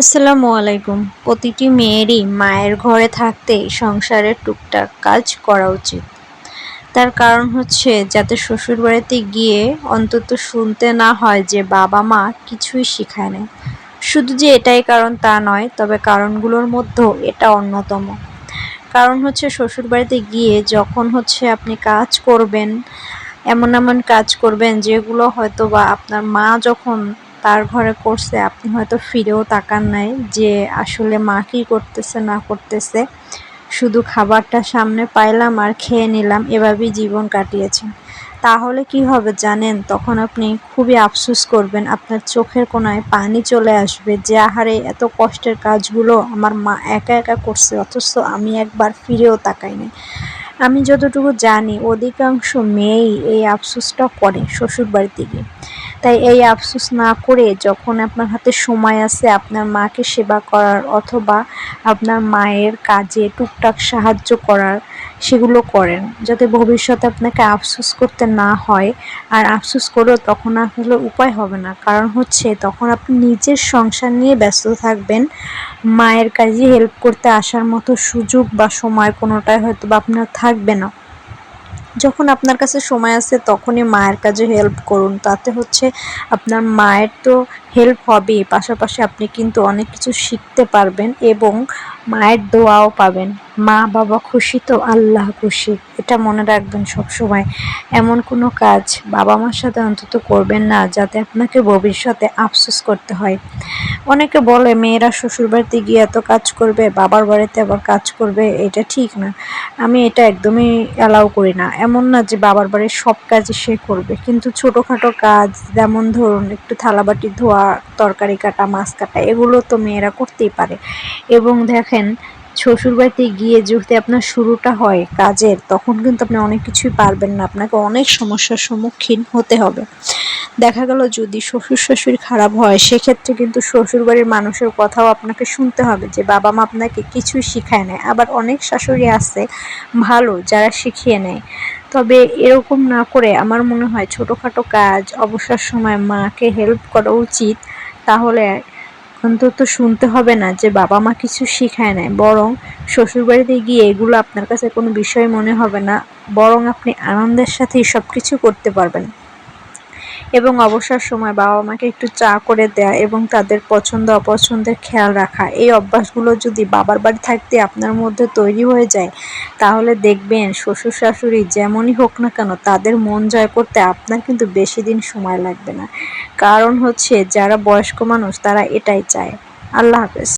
আসসালামু আলাইকুম। প্রতিটি মেয়েরই মায়ের ঘরে থাকতে সংসারের টুকটাক কাজ করা উচিত। তার কারণ হচ্ছে, যাতে শ্বশুর বাড়িতে গিয়ে অন্তত শুনতে না হয় যে বাবা মা কিছুই শিখায় না শুধু যে এটাই কারণ তা নয়, তবে কারণগুলোর মধ্যেও এটা অন্যতম। কারণ হচ্ছে শ্বশুর বাড়িতে গিয়ে যখন হচ্ছে আপনি কাজ করবেন, এমন এমন কাজ করবেন যেগুলো হয়তো বা আপনার মা যখন তার ঘরে করছে আপনি হয়তো ফিরেও তাকান নাই যে আসলে মা কী করতেছে, না করতেছে। শুধু খাবারটা সামনে পাইলাম আর খেয়ে নিলাম, এভাবেই জীবন কাটিয়েছেন। তাহলে কি হবে জানেন? তখন আপনি খুবই আফসোস করবেন, আপনার চোখের কোনায় পানি চলে আসবে যে, আহারে, এত কষ্টের কাজগুলো আমার মা একা একা করছে, অথচ আমি একবার ফিরেও তাকাই নাই। আমি যতটুকু জানি, অধিকাংশ মেয়েই এই আফসোসটা করে শ্বশুর বাড়িতে গিয়ে। তাই এই আফসোস না করে যখন আপনার হাতে সময় আছে আপনার মাকে সেবা করার অথবা আপনার মায়ের কাজে টুকটাক সাহায্য করার, সেগুলো করেন যাতে ভবিষ্যতে আপনাকে আফসোস করতে না হয়। আর আফসোস করেও তখন আসলে উপায় হবে না। কারণ হচ্ছে তখন আপনি নিজের সংসার নিয়ে ব্যস্ত থাকবেন। মায়ের কাজে হেল্প করতে আসার মতো সুযোগ বা সময় কোনোটাই হয়তো বা আপনার থাকবে না। যখন আপনার কাছে সময় আছে, তখনই মায়ের কাজে হেল্প করুন। তাতে হচ্ছে আপনার মায়ের তো হেল্প হবেই। পাশাপাশি আপনি কিন্তু অনেক কিছু শিখতে পারবেন এবং মায়ের দোয়াও পাবেন। মা বাবা খুশি তো আল্লাহ খুশি, এটা মনে রাখবেন সবসময়। এমন কোনো কাজ বাবা মার সাথে অন্তত করবেন না, যাতে আপনাকে ভবিষ্যতে আফসোস করতে হয়। অনেকে বলে, মেয়েরা শ্বশুরবাড়িতে গিয়ে এত কাজ করবে, বাবার বাড়িতে আবার কাজ করবে, এটা ঠিক না। আমি এটা একদমই অ্যালাউ করি না। এমন না যে বাবার বাড়ির সব কাজই সে করবে, কিন্তু ছোটোখাটো কাজ, যেমন ধরুন একটু থালাবাটি ধোয়া, তরকারি কাটা, মাছ কাটা, এগুলো তো মেয়েরা করতেই পারে। এবং দেখেন, শ্বশুরবাড়িতে গিয়ে যদি আপনার শুরুটা হয় কাজের, তখন কিন্তু আপনি অনেক কিছুই পারবেন না। আপনাকে অনেক সমস্যার সম্মুখীন হতে হবে। দেখা গেল যদি শ্বশুর শাশুড়ি খারাপ হয়, সেক্ষেত্রে কিন্তু শ্বশুরবাড়ির মানুষের কথাও আপনাকে শুনতে হবে যে বাবা মা আপনাকে কিছুই শিখায় নেয় আবার অনেক শাশুড়ি আছে ভালো যারা শিখিয়ে নেয়। তবে এরকম না করে আমার মনে হয় ছোটোখাটো কাজ, অবসর সময় মাকে হেল্প করা উচিত, তাহলে অন্তত শুনতে হবে না যে বাবা মা কিছু শিখায় নেয় বরং শ্বশুরবাড়িতে গিয়ে এগুলো আপনার কাছে কোনো বিষয় মনে হবে না, বরং আপনি আনন্দের সাথেই সব কিছু করতে পারবেন। এবং অবসর সময় বাবা মাকে একটু চা করে দেয়া এবং তাদের পছন্দ অপছন্দের খেয়াল রাখা। এই অভ্যাসগুলো যদি বাবার বাড়ি থাকতে আপনার মধ্যে তৈরি হয়ে যায়, তাহলে দেখবেন শ্বশুর শাশুড়ি যেমনই হোক না কেন তাদের মন জয় করতে আপনার কিন্তু বেশি দিন সময় লাগবে না। কারণ হচ্ছে যারা বয়স্ক মানুষ তারা এটাই চায়। আল্লাহ হাফেজ।